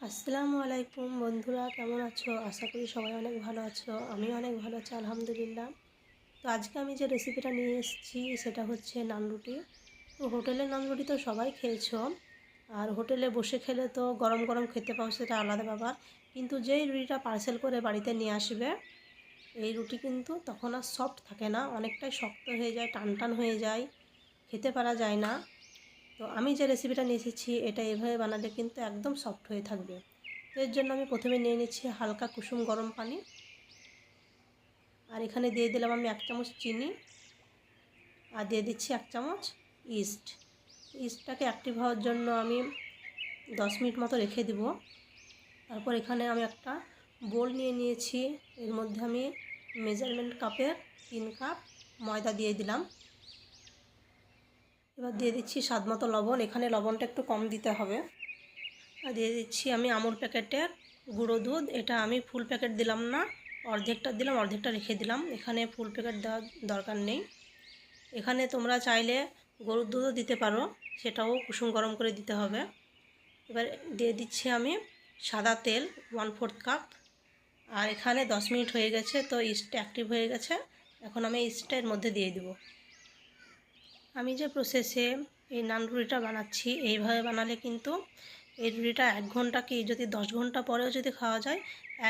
আসসালামু আলাইকুম বন্ধুরা, কেমন আছো? আশা করি সবাই অনেক ভালো আছো। আমি অনেক ভালো আছি, আলহামদুলিল্লাহ। তো আজকে আমি যে রেসিপিটা নিয়ে এসেছি, সেটা হচ্ছে নান রুটি। তো হোটেলের নান রুটি তো সবাই খেয়েছো। আর হোটেলে বসে খেলে তো গরম গরম খেতে পাও, সেটা আলাদা ব্যাপার। কিন্তু যেই রুটিটা পার্সেল করে বাড়িতে নিয়ে আসবে, এই রুটি কিন্তু তখন আর সফট থাকে না। অনেকটাই শক্ত হয়ে যায় টান টান হয়ে যায়। খেতে পারা যায় না। তো আমি যে রেসিপিটা নিয়ে এসেছি, এটা এভাবে বানালে কিন্তু একদম সফট হয়ে থাকবে। তো এর জন্য আমি প্রথমে নিয়ে নিচ্ছি হালকা কুসুম গরম পানি। আর এখানে দিয়ে দিলাম আমি এক চামচ চিনি। আর দিয়ে দিচ্ছি এক চামচ ইস্ট ইস্টটাকে অ্যাক্টিভ হওয়ার জন্য আমি দশ মিনিট মতো রেখে দিব। তারপর এখানে আমি একটা বোল নিয়ে নিয়েছি। এর মধ্যে আমি মেজারমেন্ট কাপের তিন কাপ ময়দা দিয়ে দিলাম। এবার দিয়ে দিচ্ছি স্বাদ মতো লবণ। এখানে লবণটা একটু কম দিতে হবে। আর দিয়ে দিচ্ছি আমি আমুল প্যাকেটের গুঁড়ো দুধ। এটা আমি ফুল প্যাকেট দিলাম না, অর্ধেকটা দিলাম, অর্ধেকটা রেখে দিলাম। এখানে ফুল প্যাকেট দেওয়ার দরকার নেই। এখানে তোমরা চাইলে গরুর দুধও দিতে পারো, সেটাও কুসুম গরম করে দিতে হবে। এবার দিয়ে দিচ্ছি আমি সাদা তেল ওয়ান ফোর্থ কাপ আর এখানে দশ মিনিট হয়ে গেছে, তো ইস্টটা অ্যাক্টিভ হয়ে গেছে। এখন আমি ইস্টটা এর মধ্যে দিয়ে দিব। আমি যে প্রসেসে এই নান রুটিটা বানাচ্ছি, এইভাবে বানালে কিন্তু এই রুটিটা এক ঘণ্টা কি যদি দশ ঘণ্টা পরেও যদি খাওয়া যায়,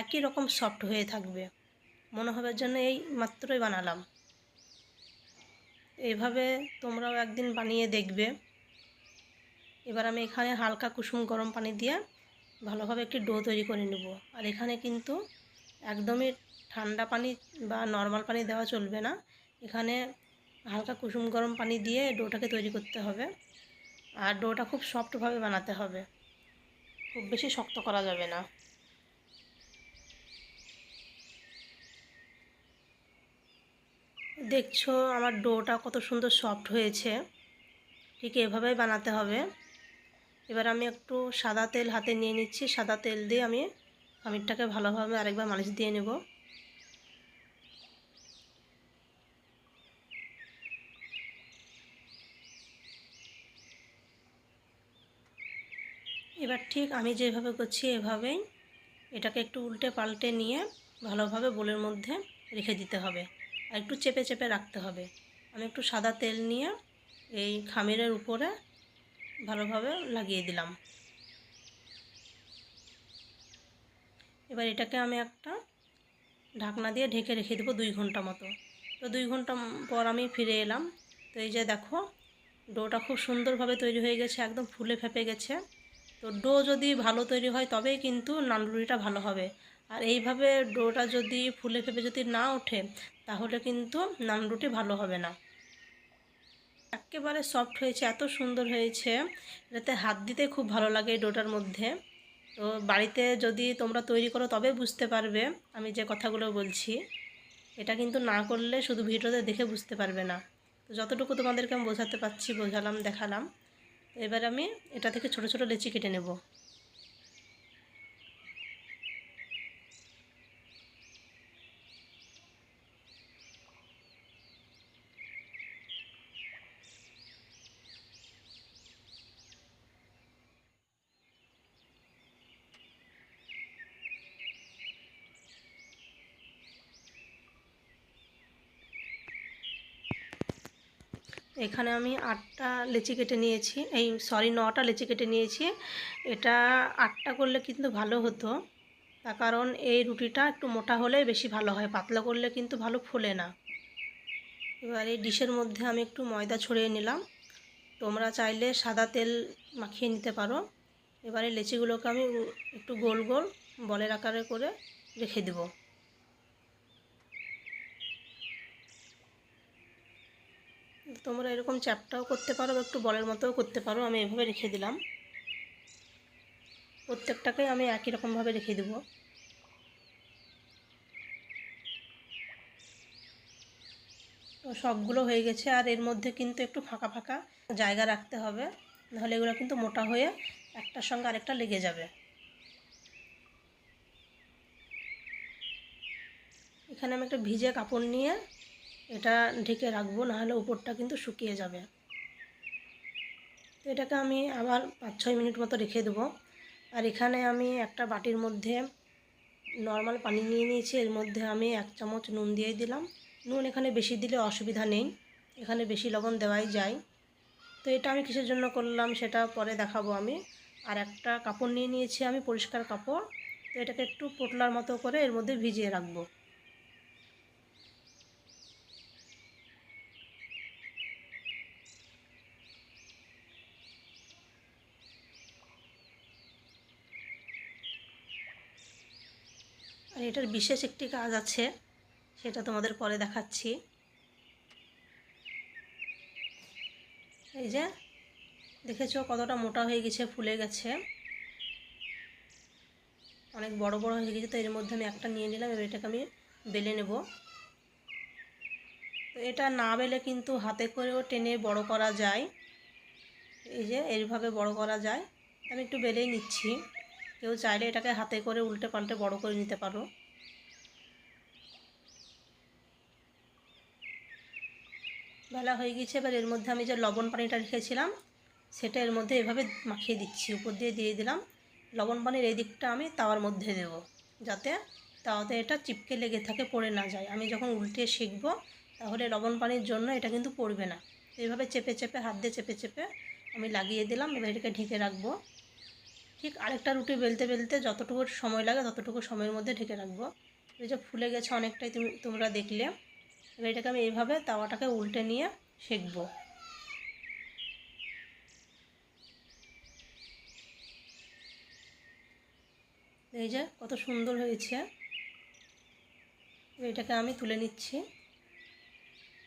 একই রকম সফট হয়ে থাকবে। মনে হবে জন্য এই মাত্রই বানালাম। এইভাবে তোমরাও একদিন বানিয়ে দেখবে। এবার আমি এখানে হালকা কুসুম গরম পানি দিয়ে ভালোভাবে একটি ডো তৈরি করে নেব। আর এখানে কিন্তু একদমই ঠান্ডা পানি বা নর্মাল পানি দেওয়া চলবে না। এখানে হালকা কুসুম গরম পানি দিয়ে ডোটাকে তৈরি করতে হবে। আর ডোটা খুব সফটভাবে বানাতে হবে। খুব বেশি শক্ত করা যাবে না। দেখছ আমার ডোটা কত সুন্দর সফট হয়েছে। ঠিক এভাবেই বানাতে হবে। এবার আমি একটু সাদা তেল হাতে নিয়ে নিচ্ছি। সাদা তেল দিয়ে আমি খামিরটাকে ভালোভাবে আরেকবার মালিশ দিয়ে নেব। এবার ঠিক আমি যেভাবে করছি এভাবেই এটাকে একটু উল্টে পাল্টে নিয়ে ভালোভাবে বোলের মধ্যে রেখে দিতে হবে। আর একটু চেপে চেপে রাখতে হবে। আমি একটু সাদা তেল নিয়ে এই খামিরের উপরে ভালোভাবে লাগিয়ে দিলাম। এবার এটাকে আমি একটা ঢাকনা দিয়ে ঢেকে রেখে দেবো দুই ঘণ্টা মতো। তো দুই ঘণ্টা পর আমি ফিরে এলাম। তো এই যে দেখো, ডোটা খুব সুন্দরভাবে তৈরি হয়ে গেছে, একদম ফুলে ফেপে গেছে। তো ডো যদি ভালো তৈরি হয় তবেই কিন্তু নানরুটিটা ভালো হবে। আর এইভাবে ডোটা যদি ফুলে ফেপে যদি না ওঠে, তাহলে কিন্তু নানরুটি ভালো হবে না। একেবারে সফট হয়েছে, এত সুন্দর হয়েছে। এটাতে হাত দিতে খুব ভালো লাগে এই ডোটার মধ্যে। তো বাড়িতে যদি তোমরা তৈরি করো তবে বুঝতে পারবে, আমি যে কথাগুলো বলছি। এটা কিন্তু না করলে শুধু ভিডিওতে দেখে বুঝতে পারবে না। তো যতটুকু তোমাদেরকে আমি বোঝাতে পারছি, বোঝালাম, দেখালাম। এবার আমি এটা থেকে ছোট ছোট লেচি কেটে নেব। এখানে আমি আটটা লেচি কেটে নিয়েছি। এই সরি নটা লেচি কেটে নিয়েছি। এটা আটটা করলে কিন্তু ভালো হতো। তার কারণ এই রুটিটা একটু মোটা হলে বেশি ভালো হয়, পাতলা করলে কিন্তু ভালো ফোলে না। এবার এই ডিশের মধ্যে আমি একটু ময়দা ছড়িয়ে নিলাম। তোমরা চাইলে সাদা তেল মাখিয়ে নিতে পারো। এবারে লেচিগুলোকে আমি একটু গোল গোল বলের আকারে করে রেখে দেবো। তোমরা এরকম চ্যাপটাও করতে পারো একটু বলের মতোও করতে পারো, আমি এভাবে রেখে দিলাম। প্রত্যেকটাকেই আমি একই রকমভাবে রেখে দেবো। তো সবগুলো হয়ে গেছে, আর এর মধ্যে কিন্তু একটু ফাঁকা ফাঁকা জায়গা রাখতে হবে, নাহলে এগুলো কিন্তু মোটা হয়ে একটার সঙ্গে আরেকটা লেগে যাবে। এখানে আমি একটা ভিজে কাপড় নিয়ে এটা ঢেকে রাখব, নাহলে উপরটা কিন্তু শুকিয়ে যাবে। তো এটাকে আমি আবার পাঁচ ছয় মিনিট মতো রেখে দেবো। আর এখানে আমি একটা বাটির মধ্যে নর্মাল পানি নিয়ে নিয়েছি, এর মধ্যে আমি এক চামচ নুন দিয়ে দিলাম। নুন এখানে বেশি দিলে অসুবিধা নেই, এখানে বেশি লবণ দেওয়াই যায়। তো এটা আমি কিসের জন্য করলাম সেটা পরে দেখাবো আমি। আর একটা কাপড় নিয়ে নিয়েছি আমি, পরিষ্কার কাপড়। তো এটাকে একটু পোটলার মতো করে এর মধ্যে ভিজিয়ে রাখব। আর এটার বিশেষ একটি কাজ আছে, সেটা তোমাদের পরে দেখাচ্ছি। এই যে, দেখেছ কতটা মোটা হয়ে গেছে, ফুলে গেছে। অনেক বড় বড় হয়ে গেছে, তো এর মধ্যে আমি একটা নিয়ে নিলাম, এবার এটাকে আমি বেলে নেব। তো এটা না বেলে কিন্তু হাতে করেও টেনে বড় করা যায়। এই যে এইভাবে বড় করা যায়। আমি একটু বেলেই নিচ্ছি। কেউ চাইলে এটাকে হাতে করে উল্টে পাল্টে বড় করে নিতে পারো। বেলা হয়ে গেছে এবার এর মধ্যে আমি যে লবণ পানিটা রেখেছিলাম, সেটা এর মধ্যে এভাবে মাখিয়ে দিচ্ছি, উপর দিয়ে দিয়ে দিলাম। লবণ পানির এই দিকটা আমি তাওয়ার মধ্যে দেব, যাতে তাওয়াতে এটা চিপকে লেগে থাকে, পড়ে না যায়। আমি যখন উল্টে শিখব, তাহলে লবণ পানির জন্য এটা কিন্তু পড়বে না। এইভাবে চেপে চেপে, হাত দিয়ে চেপে চেপে আমি লাগিয়ে দিলাম, এবার এটাকে ঢেকে রাখব। ঠিক আরেকটা রুটি বেলতে বেলতে যতটুকু সময় লাগে ততটুকু সময়ের মধ্যে ঢেকে রাখব। এই যে ফুলে গেছে অনেকটাই তুমি, তোমরা দেখলে। এবার এটাকে আমি এইভাবে তাওয়াটাকে উল্টে নিয়ে সেঁকবো। এই যে কত সুন্দর হয়েছে। এটাকে আমি তুলে নিচ্ছি।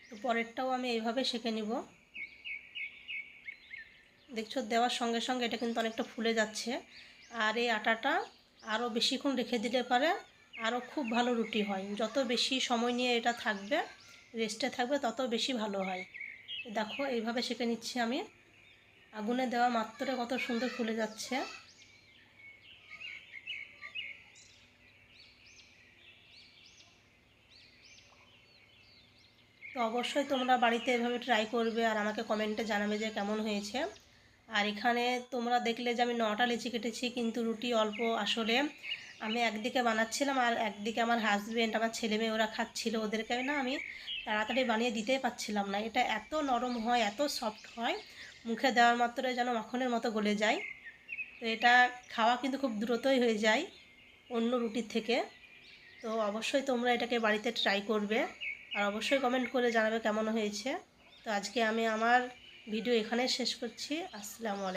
তো পরেরটাও আমি এইভাবে সেঁকে নিব। দেখছ, দেওয়ার সঙ্গে সঙ্গে এটা কিন্তু অনেকটা ফুলে যাচ্ছে। আর এই আটাটা আরও বেশিক্ষণ রেখে দিলে পারে আরও খুব ভালো রুটি হয়। যত বেশি সময় নিয়ে এটা থাকবে, রেস্টে থাকবে, তত বেশি ভালো হয়। দেখো, এইভাবে সেঁকে নিচ্ছি আমি। আগুনে দেওয়া মাত্রে কত সুন্দর ফুলে যাচ্ছে। তো অবশ্যই তোমরা বাড়িতে এভাবে ট্রাই করবে আর আমাকে কমেন্টে জানাবে যে কেমন হয়েছে। আর এখানে তোমরা দেখলে যে আমি নটা লিচি কেটেছি, কিন্তু রুটি অল্প। আসলে আমি একদিকে বানাচ্ছিলাম আর একদিকে আমার হাজব্যান্ড আমার ছেলে মেয়ে ওরা খাচ্ছিল। ওদেরকে না আমি তাড়াতাড়ি বানিয়ে দিতেই পারছিলাম না। এটা এত নরম হয়, এত সফট হয়, মুখে দেওয়ার মাত্র যেন মাখনের মতো গলে যায়। তো এটা খাওয়া কিন্তু খুব দ্রুতই হয়ে যায় অন্য রুটির থেকে। তো অবশ্যই তোমরা এটাকে বাড়িতে ট্রাই করবে। আর অবশ্যই কমেন্ট করে জানাবে কেমন হয়েছে। তো আজকে আমি আমার ভিডিও এখানে শেষ করছি। আসসালামু আলাইকুম।